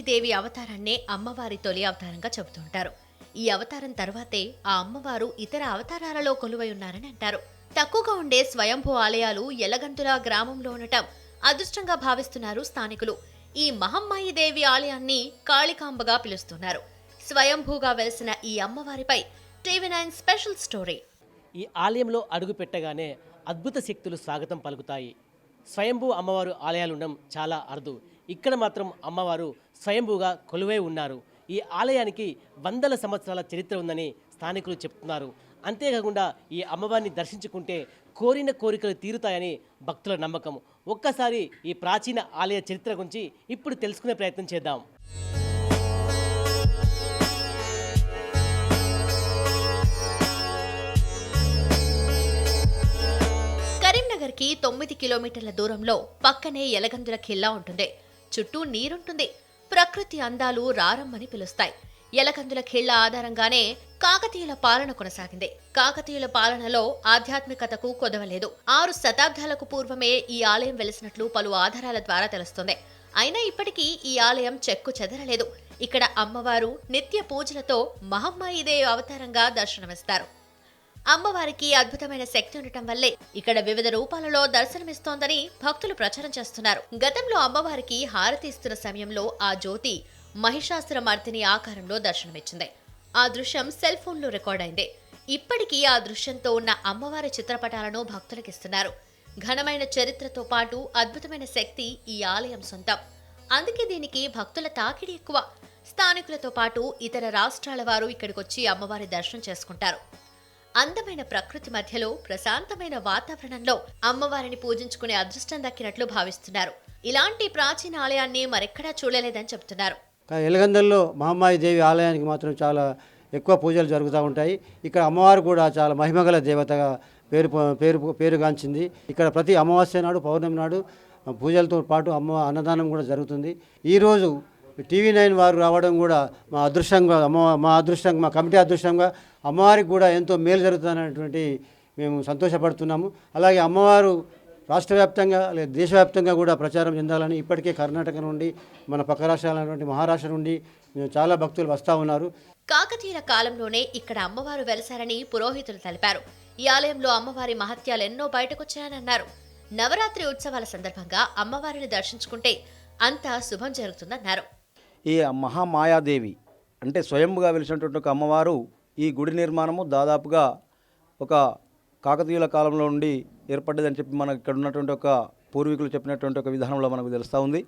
దేవి అవతారాన్నే అమ్మవారి తొలి అవతారంగా చెబుతుంటారు. ఈ అవతారం తర్వాతే ఆ అమ్మవారు ఇతర అవతారాలలో కొలువై ఉన్నారని అంటారు. తక్కువగా ఉండే స్వయంభూ ఆలయాలు ఎలగంతుల గ్రామంలో ఉండటం అదృష్టంగా భావిస్తున్నారు స్థానికులు. ఈ మహమ్మాయి దేవి ఆలయాన్ని కాళికాంబగా పిలుస్తున్నారు. స్వయంభూగా వెలిసిన ఈ అమ్మవారిపై టీవీ నైన్ స్పెషల్ స్టోరీ. ఈ ఆలయంలో అడుగు పెట్టగానే అద్భుత శక్తులు స్వాగతం పలుకుతాయి. స్వయంభూ అమ్మవారు ఆలయాలు ఉండడం చాలా అరుదు. ఇక్కడ మాత్రం అమ్మవారు స్వయంభూగా కొలువై ఉన్నారు. ఈ ఆలయానికి వందల సంవత్సరాల చరిత్ర ఉందని స్థానికులు చెప్తున్నారు. అంతేకాకుండా ఈ అమ్మవారిని దర్శించుకుంటే కోరిన కోరికలు తీరుతాయని భక్తుల నమ్మకం. ఒక్కసారి ఈ ప్రాచీన ఆలయ చరిత్ర గురించి ఇప్పుడు తెలుసుకునే ప్రయత్నం చేద్దాం. కరీంనగర్కి తొమ్మిది కిలోమీటర్ల దూరంలో పక్కనే ఎలగందుల ఖిల్లా ఉంటుంది. చుట్టూ నీరుంటుంది. ప్రకృతి అందాలు రారమ్మని పిలుస్తాయి. ఎలకందుల ఖిళ్ళ ఆధారంగానే కాకతీయుల పాలన కొనసాగింది. కాకతీయుల పాలనలో ఆధ్యాత్మికతకు కొదవలేదు. ఆరు శతాబ్దాలకు పూర్వమే ఈ ఆలయం వెలిసినట్లు పలు ఆధారాల ద్వారా తెలుస్తుంది. అయినా ఇప్పటికీ ఈ ఆలయం చెక్కు చెదరలేదు. ఇక్కడ అమ్మవారు నిత్య పూజలతో మహమ్మాయిదేవి అవతారంగా దర్శనమిస్తారు. అమ్మవారికి అద్భుతమైన శక్తి ఉండటం వల్లే ఇక్కడ వివిధ రూపాలలో దర్శనమిస్తోందని భక్తులు ప్రచారం చేస్తున్నారు. గతంలో అమ్మవారికి హారతి ఇస్తున్న సమయంలో ఆ జ్యోతి మహిషాసుర మర్దిని ఆకారంలో దర్శనమిచ్చింది. ఆ దృశ్యం సెల్ ఫోన్లో రికార్డ్ అయింది ఇప్పటికీ ఆ దృశ్యంతో ఉన్న అమ్మవారి చిత్రపటాలను భక్తులకిస్తున్నారు. ఘనమైన చరిత్రతో పాటు అద్భుతమైన శక్తి ఈ ఆలయం సొంతం. అందుకే దీనికి భక్తుల తాకిడి ఎక్కువ. స్థానికులతో పాటు ఇతర రాష్ట్రాల వారు ఇక్కడికొచ్చి అమ్మవారి దర్శనం చేసుకుంటారు. అందమైన ప్రకృతి మధ్యలో ప్రశాంతమైన వాతావరణంలో అమ్మవారిని పూజించుకునే అదృష్టం దక్కినట్లు భావిస్తున్నారు. ఇలాంటి ప్రాచీన ఆలయాన్ని మరెక్కడా చూడలేదని చెబుతున్నారు ఎలగందల్లో మహమ్మాయి దేవి ఆలయానికి మాత్రం చాలా ఎక్కువ పూజలు జరుగుతూ ఉంటాయి. ఇక్కడ అమ్మవారు కూడా చాలా మహిమగల దేవతగా పేరు పేరు పేరుగాంచింది. ఇక్కడ ప్రతి అమావాస్య నాడు పౌర్ణమి నాడు పూజలతో పాటు అమ్మ అన్నదానం కూడా జరుగుతుంది. ఈరోజు టీవీ నైన్ వారు రావడం కూడా మా అదృష్టంగా అమ్మ మా అదృష్టంగా మా కమిటీ అదృష్టంగా అమ్మవారికి కూడా ఎంతో మేలు జరుగుతుందనేటువంటి మేము సంతోషపడుతున్నాము. అలాగే అమ్మవారు రాష్ట్ర వ్యాప్తంగా లేదా దేశవ్యాప్తంగా కూడా ప్రచారం చెందాలని ఇప్పటికే కర్ణాటక నుండి మన పక్క రాష్ట్రాలైనటువంటి మహారాష్ట్ర నుండి చాలా భక్తులు వస్తూ ఉన్నారు. కాకతీయుల కాలంలోనే ఇక్కడ అమ్మవారు వెలసారని పురోహితులు తెలిపారు. ఈ ఆలయంలో అమ్మవారి మహత్యాలు ఎన్నో బయటకొచ్చాయని అన్నారు. నవరాత్రి ఉత్సవాల సందర్భంగా అమ్మవారిని దర్శించుకుంటే అంతా శుభం జరుగుతుందన్నారు. ఈ మహామాయాదేవి అంటే స్వయంగా వెలిసినటువంటి ఒక అమ్మవారు ఈ గుడి నిర్మాణము దాదాపుగా ఒక కాకతీయుల కాలంలో నుండి ఏర్పడ్డదని చెప్పి మనకు ఇక్కడ ఉన్నటువంటి ఒక పూర్వీకులు చెప్పినటువంటి ఒక విధానంలో మనకు తెలుస్తూ ఉంది.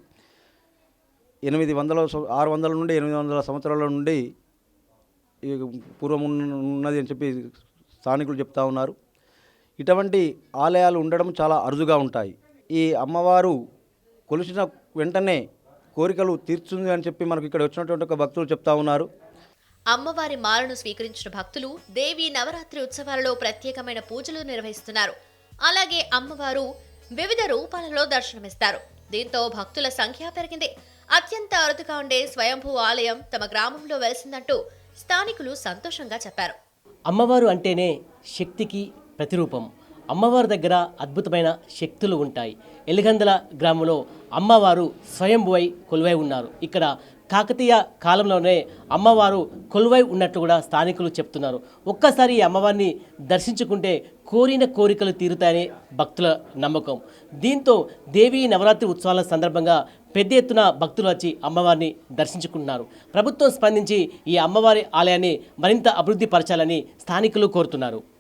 ఎనిమిది వందల ఆరు వందల నుండి ఎనిమిది వందల సంవత్సరాల నుండి ఈ పూర్వం ఉన్నది అని చెప్పి స్థానికులు చెప్తా ఉన్నారు. ఇటువంటి ఆలయాలు ఉండడం చాలా అరుదుగా ఉంటాయి. ఈ అమ్మవారు కొలిసిన వెంటనే కోరికలు తీర్చుంది అని చెప్పి మనకు ఇక్కడ వచ్చినటువంటి ఒక భక్తులు చెప్తా ఉన్నారు. అమ్మవారి మాలను స్వీకరించిన భక్తులు దేవి నవరాత్రి ఉత్సవాలలో ప్రత్యేకమైన పూజలు నిర్వహిస్తున్నారు. అలాగే అమ్మవారు వివిధ రూపాలలో దర్శనమిస్తారు. దీంతో భక్తుల సంఖ్య పెరిగింది. అత్యంత అరుదుగా ఉండే స్వయంభూ ఆలయం తమ గ్రామంలో వెలిసిందంటూ స్థానికులు సంతోషంగా చెప్పారు. అమ్మవారు అంటేనే శక్తికి ప్రతిరూపం. అమ్మవారి దగ్గర అద్భుతమైన శక్తులు ఉంటాయి. ఎలిగందల గ్రామంలో అమ్మవారు స్వయంభువై కొలువై ఉన్నారు. ఇక్కడ కాకతీయ కాలంలోనే అమ్మవారు కొలువై ఉన్నట్లు కూడా స్థానికులు చెప్తున్నారు. ఒక్కసారి ఈ అమ్మవారిని దర్శించుకుంటే కోరిన కోరికలు తీరుతాయని భక్తుల నమ్మకం. దీంతో దేవి నవరాత్రి ఉత్సవాల సందర్భంగా పెద్ద ఎత్తున భక్తులు వచ్చి అమ్మవారిని దర్శించుకుంటున్నారు. ప్రభుత్వం స్పందించి ఈ అమ్మవారి ఆలయాన్ని మరింత అభివృద్ధి పరచాలని స్థానికులు కోరుతున్నారు.